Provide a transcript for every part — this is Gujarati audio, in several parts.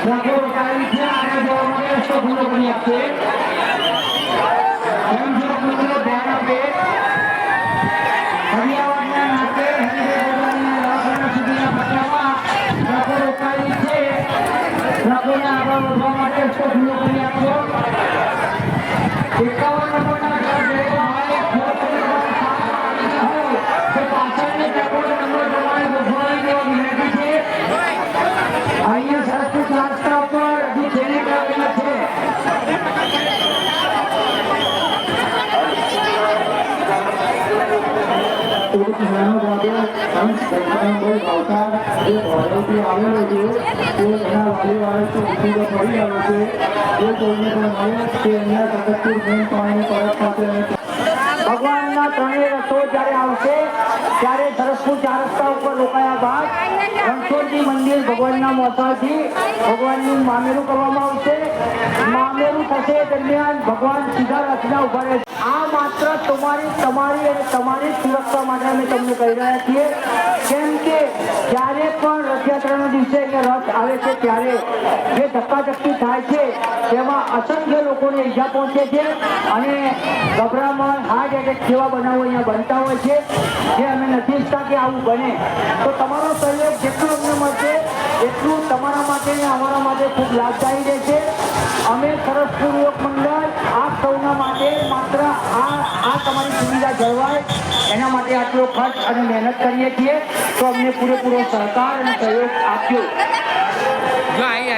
ટ્રકો રોકાયેલી છે આગળ જવા માટે રસ્તો ખુલ્લો કરી આપશે એમ જો મિત્રો ધ્યાન આપે હરિયાવળના નાતે હરિભાઈ ભગવાનના દવાખાના સુધીના પટ્ટામાં ટ્રકો રોકાયેલી છે ટ્રકોને આગળ વધવા માટે રસ્તો ખુલ્લો કરી આપશો એકાવન નંબરના ટ્રક ડ્રાઈવર જો તમે હોય તો પાછળની ટ્રકોનો નંબર પ્રમાણે ગોઠવાઈ દેવા વિનંતી છે અહીંયા સરસ્વતી રસ્તા પર હજુ જેને કરેલા છે એક નાનો બાબો અંશ સત્તાનંદ ભાવતા જે ભોરેથી આવેલો છે તે એના વાલીવાળાથી ઉઠીને ફરી આવે છે એ કોઈને પણ મળે કે અહીંયા તકતપુર મેન પાણી પરત પાસે ભગવાનના ત્રણેય રથો જ્યારે આવશે, ત્યારે સરસપુર ચાર રસ્તા ઉપર રોકાયા બાદ રણછોડજી મંદિર ભગવાનના મોસાથી ભગવાનનું મામેરું કરવામાં આવશે મામેરું થશે દરમિયાન ભગવાન સીધા રથના ઊભા રહે છે. આ માત્ર તમારી તમારી અને તમારી સુરક્ષા માટે અમે તમને કહી રહ્યા છીએ. કેમ કે જ્યારે પણ રથયાત્રાના દિવસે કે રથ આવે છે ત્યારે જે ધક્કાધક્કી થાય છે, તેમાં અસંખ્ય લોકોને ઈજા પહોંચે છે અને ગભરામણ હાર્ટ એટેક જેવા બનાવો અહીંયા બનતા હોય છે. જે અમે નથી ઈચ્છતા કે આવું બને. તો તમારો સહયોગ જેટલો અમને મળશે, એટલું તમારા માટે અને અમારા માટે ખૂબ લાભદાયી રહેશે. અમે સરસ પૂર્વક મંડળ આપ સૌના માટે આ તમારી સુવિધા જળવાય. એના માટે આટલો ખર્ચ અને મહેનત કરીએ છીએ. તો અમને પૂરેપૂરો સહકાર અને સહયોગ આપ્યો જો આઈ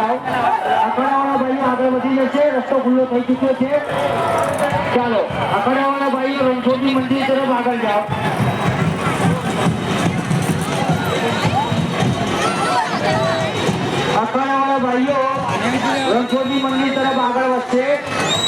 અખાડાવાળા ભાઈઓ આગળ વધી જશે રસ્તો ખુલ્લો થઈ ચૂક્યો છે. ચાલો અખાડાવાળા ભાઈઓ રણછોડજી મંદિર તરફ આગળ જાઓ અખાડાવાળા ભાઈઓ રણછોડજી મંદિર તરફ આગળ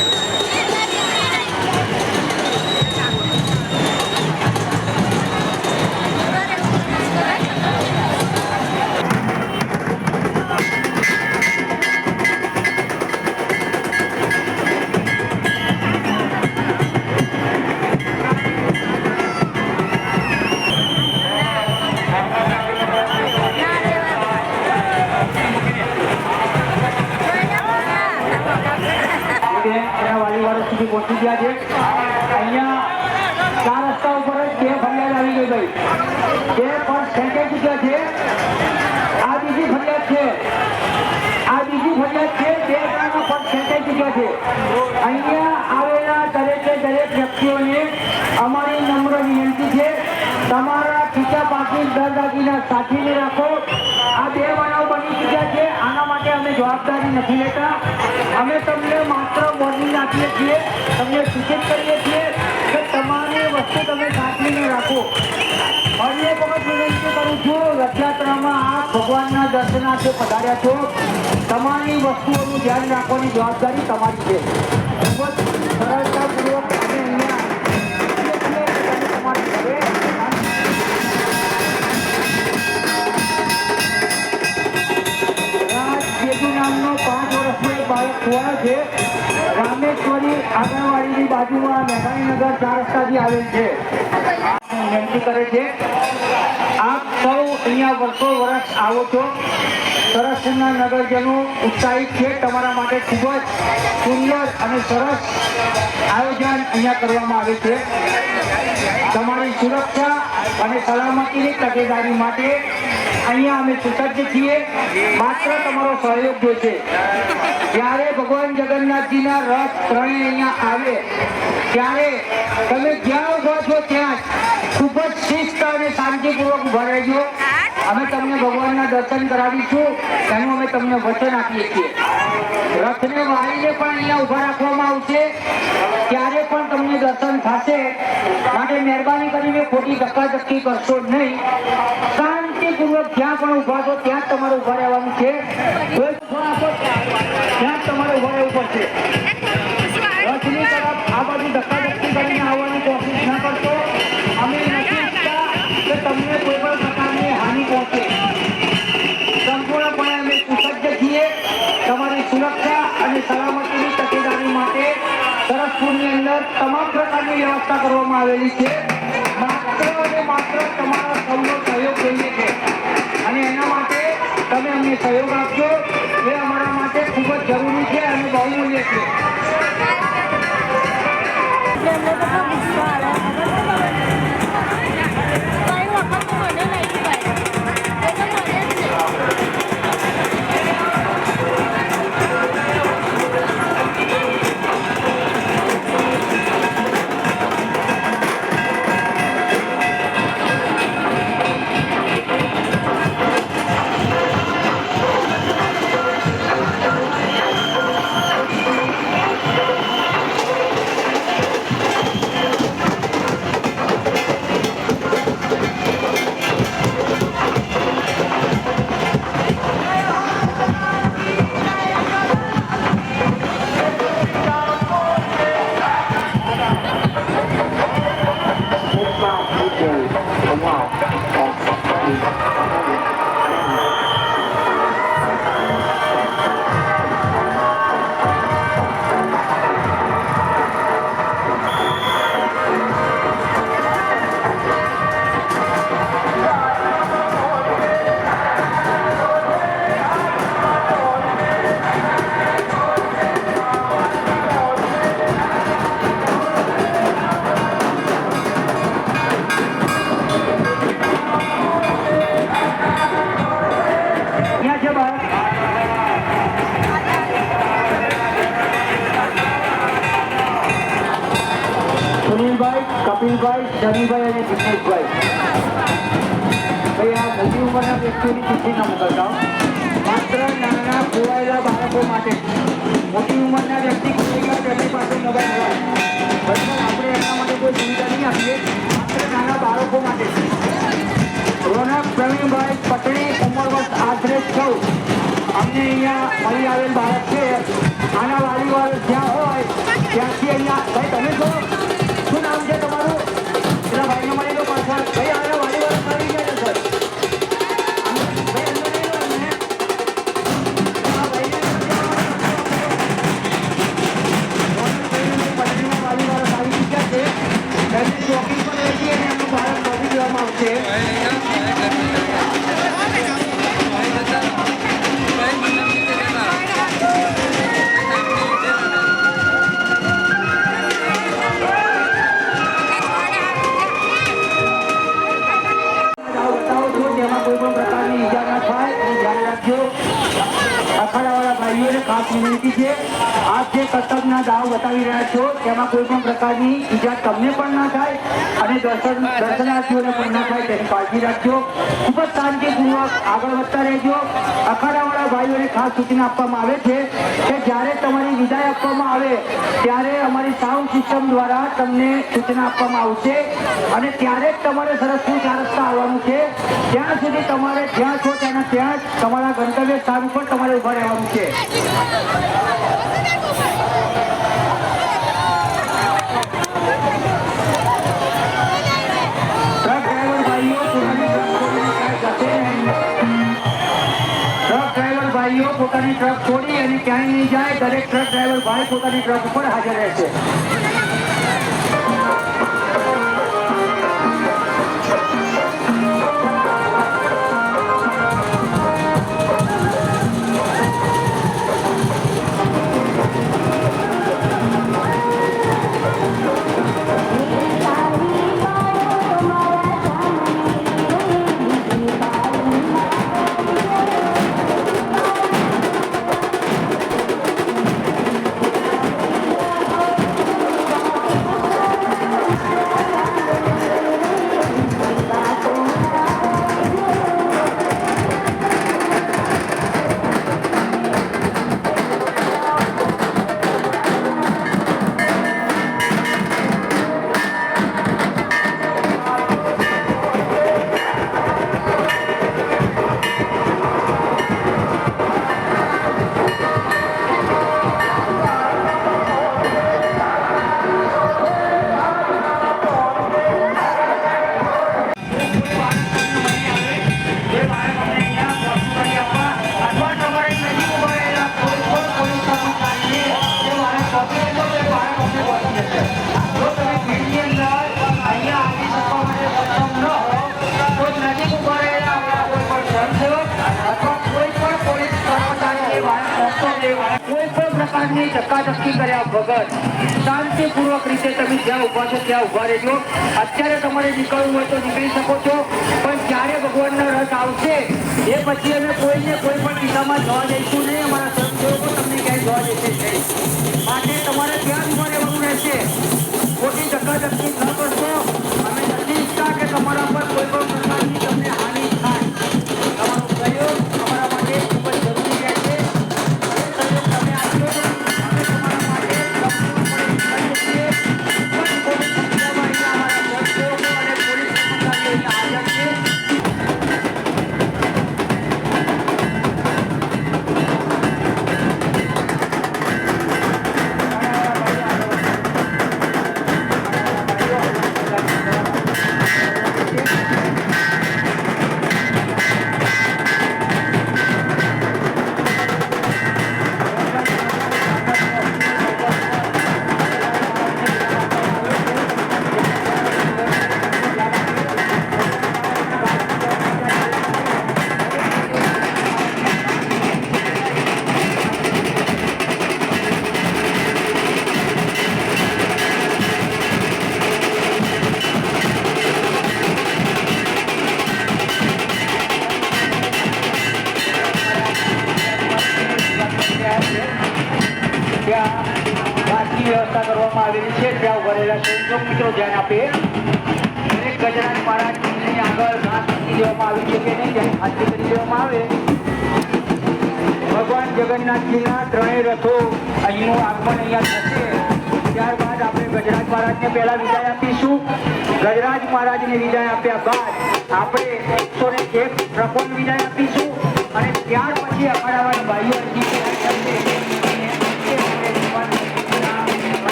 જવાબદારી નથી લેતા. અમે તમને માત્ર વોર્નિંગ આપીએ છીએ, તમને સૂચિત કરીએ છીએ કે તમારી વસ્તુ તમે સાચવીને રાખો. એક વખત વિનંતી કરું છું, રથયાત્રામાં આ ભગવાનના દર્શનાર્થે પધાર્યા છો. તમારી વસ્તુઓનું ધ્યાન રાખવાની જવાબદારી તમારી છે. પાંચ વર્ષનો એક બાળક ખોવાયો છે રામેશ્વરી આંગણવાડીની બાજુમાં મેઘાણીનગર ચાર રસ્તાથી આવેલ છે વિનંતી કરે છે આપ સૌ અહીંયા વર્ષો વર્ષ આવો છો સરસપુરના નગરજનો ઉત્સાહિત છે. તમારા માટે ખૂબ જ સુંદર અને સરસ આયોજન અહીંયા કરવામાં આવે છે. તમારી સુરક્ષા અને સલામતીની તકેદારી માટે અહીંયા અમે સુસજ્જ છીએ. માત્ર તમારો સહયોગ જોઈશે જ્યારે ભગવાન જગન્નાથજીના રથ ત્રણે અહીંયા આવે, ત્યારે તમે જ્યાં ઊભા છો ત્યાં ખૂબ જ શિસ્ત અને શાંતિપૂર્વક ઊભા રહેજો. અમે તમને ભગવાનના દર્શન કરાવીશું. તેનું અમે તમને વચન આપીએ છીએ. રથને વાળીને પણ અહીંયા ઊભા રાખવામાં આવશે. ત્યારે પણ તમને દર્શન થશે, માટે મહેરબાની કરીને ખોટી ધક્કાધક્કી કરશો નહીં. શાંતિપૂર્વક જ્યાં પણ ઊભા છો, ત્યાં જ તમારે ઊભા રહેવાનું છે. ત્યાં જ તમારે ઊભા રહેવું પડશે. રથની તરફ આ બાજુ ધક્કાધક્કી પ્રકારની કરવામાં આવેલી છે. માત્ર અને માત્ર તમારા સૌનો સહયોગ જોઈએ છે. અને એના માટે તમે અમને સહયોગ આપજો એ અમારા માટે ખૂબ જ જરૂરી છે અને બહુમૂલ્ય છે. તો અહીંયા મળી આવેલ બાળક છે. આના વાલીવાર જ્યાં હોય, ત્યાંથી અહીંયા ભાઈ, તમે છો શું નામ છે તમારું? પેલા ભાઈનો મળી લો પાછળ. ભાઈ, આના વાલી વાળો ગયા છે સર ચોકી પર રહી છે અને એમનું મોકલી દેવામાં આવશે. ખાસ વિનંતી છે. આપ જે કર્તવ્યના દાવ બતાવી રહ્યા છો, તેમાં કોઈ પણ પ્રકારની ઈજા તમને પણ ના થાય અને દર્શન દર્શનાર્થીઓને પણ ના થાય તેની કાળજી રાખજો. ખૂબ જ શાંતિપૂર્વક આગળ વધતા રહેજો. અખાડાવાળા ભાઈઓને ખાસ સૂચના આપવામાં આવે છે કે જ્યારે તમારી વિદાય આપવામાં આવે, ત્યારે અમારી સાઉન્ડ સિસ્ટમ દ્વારા તમને સૂચના આપવામાં આવશે અને ત્યારે જ તમારે સરસપુર ચાર રસ્તા આવવાનું છે. ત્યાં સુધી તમારે જ્યાં છો ત્યાં ત્યાં જ તમારા ગંતવ્ય સ્થાન પણ તમારે ઊભા રહેવાનું છે. ભાઈઓ પોતાની ટ્રક છોડી અને ક્યાંય નહીં જાય દરેક ટ્રક ડ્રાઈવર ભાઈ પોતાની ટ્રક ઉપર હાજર રહેશે એ પછી અમે કોઈને કોઈ પણ દિશામાં જવા દઈશું નહીં. અમારા સ્વયંસેવકો તમને ક્યાંય જવા દેશે નહીં. માટે તમારે ત્યાં જ ઊભા રહેવાનું રહેશે. ખોટી ધક્કાધક્કી ન કરશો. અમે નથી ઈચ્છતા કે તમારા પર કોઈ પણ અહીંનું યાદ થશે. ત્યારબાદ આપણે ગજરાજ મહારાજને પહેલા વિદાય આપીશું. ગજરાજ મહારાજને વિદાય આપ્યા બાદ આપણે એકસો ને એક ટ્રકોને વિદાય આપીશું. અને ત્યાર પછી ભાઈઓ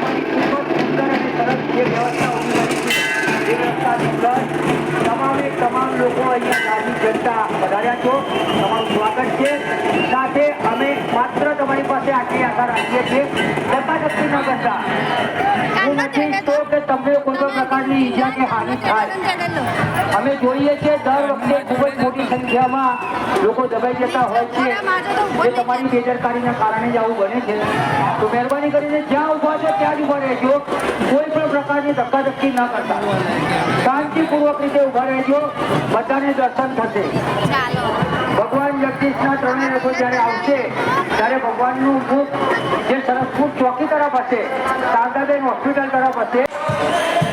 અમારી જે વ્યવસ્થા ઊભી કરી છે, એ વ્યવસ્થાની તમામ લોકો અહીંયા ગામની જનતા વધાર્યા છો. તમારું સ્વાગત છે. સાથે અમે માત્ર તમારી પાસે આટલી આશા રાખીએ છીએ. ધક્કાધક્કી ન કરતા. હું નથી ઈચ્છતો કે તમને કોઈ પણ પ્રકારની ઈજા કે હાનિ થાય. અમે જોઈએ છીએ દર વખતે ખૂબ જ મોટી સંખ્યામાં લોકો દબાઈ જતા હોય છે. એ તમારી બેદરકારીના કારણે જ આવું બને છે. તો મહેરબાની કરીને જ્યાં ઊભા છો ત્યાં જ ઊભા રહેજો. કોઈ પણ પ્રકારની ધક્કાધક્કી ન કરતા. શાંતિપૂર્વક રીતે ઊભા રહેજો. બધાને દર્શન થશે. ભગવાન જગદીશના ત્રણે રથો જ્યારે આવશે ત્યારે ભગવાનનું મુખ જે સરસ મુખ ચોકી તરફ હશે શારદાબેન હોસ્પિટલ તરફ હશે.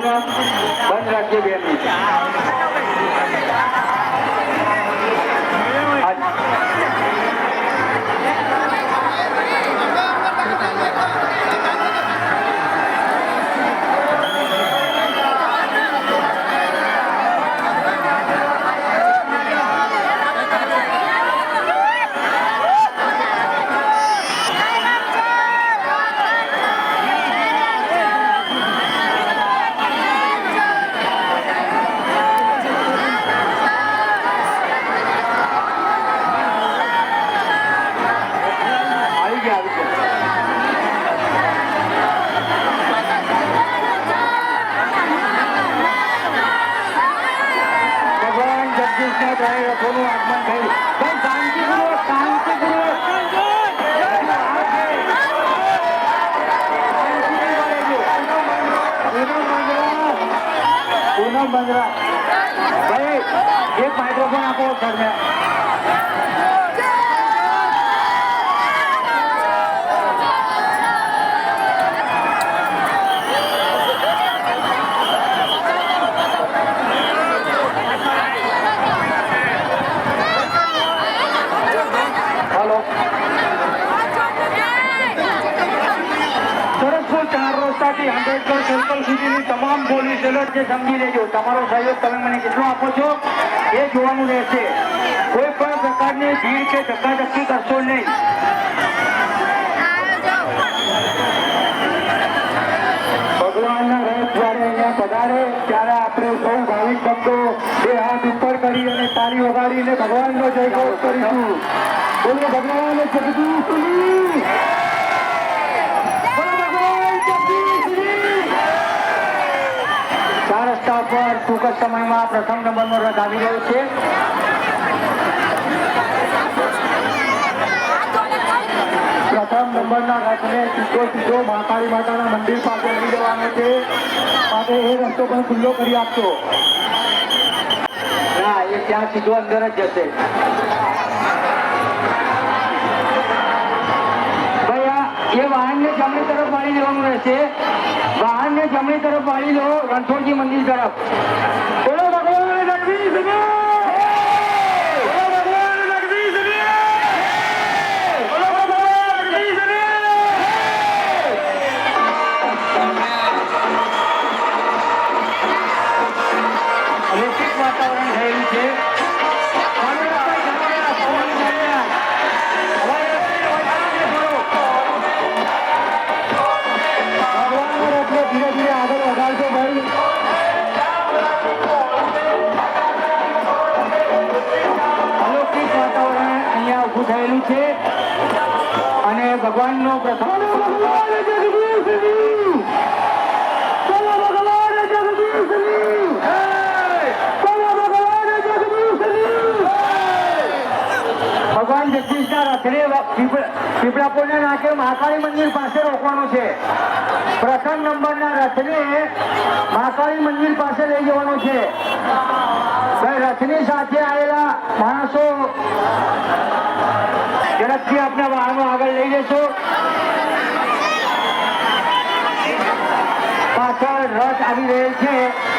બંધ રાખજો બે જગદીશના ત્રણેય રથોનું આગમન થયું પણ શાંતિપૂર્વક શાંતિપૂર્વક પૂનમ બંદરા ભાઈ એક માઇક્રોફોન આપો સરને હલો સરસપુર ચાર રસ્તાથી આંબેડકર સર્કલ સુધીની તમામ પોલીસ એલર્ટ છે સમજી લેજો, તમારો સહયોગ તમે મને કેટલો આપો છો, એ જોવાનું રહેશે. કોઈ પણ પ્રકારની ભીડ કે ધક્કાધક્કી કરશો નહીં. ભગવાનના રથ જ્યારે અહીંયા ત્યારે આપણે સૌ ભાવિક ભક્તો બે હાથ ઉપર કરી અને તાળી વગાડીને ભગવાનનો જયઘોષ કરીશું. બોલો, ભગવાન જગદીશની બોલો ભગવાન જગદીશની ચાર રસ્તા પર ટૂંક જ સમયમાં પ્રથમ નંબરનો રથ આવી રહ્યો છે. પ્રથમ નંબરના રથને સીધો સીધો મહાકાળી માતાના મંદિર પાસે લઈ જવાનો છે. માટે એ રસ્તો પણ ખુલ્લો કરી આપશો. ના એ ત્યાં સીધો અંદર જ જશે ભાઈ આ એ વાહનને જમણી તરફ વાળી દેવાનું રહેશે વાહનને જમણી તરફ વાળી લો રણછોડજી મંદિર તરફ બોલો ભગવાન જગદીશને! બોલો ભગવાન જગદીશને! બોલો ભગવાન જગદીશને! અલૌકિક વાતાવરણ થયેલું છે ભગવાન છે. પ્રથમ નંબરના રથને મહાકાળી મંદિર પાસે લઈ જવાનો છે. રથની સાથે આવેલા માણસો ઝડપથી આપના વાહનો આગળ લઈ જશો. પાછળ રથ આવી રહેલ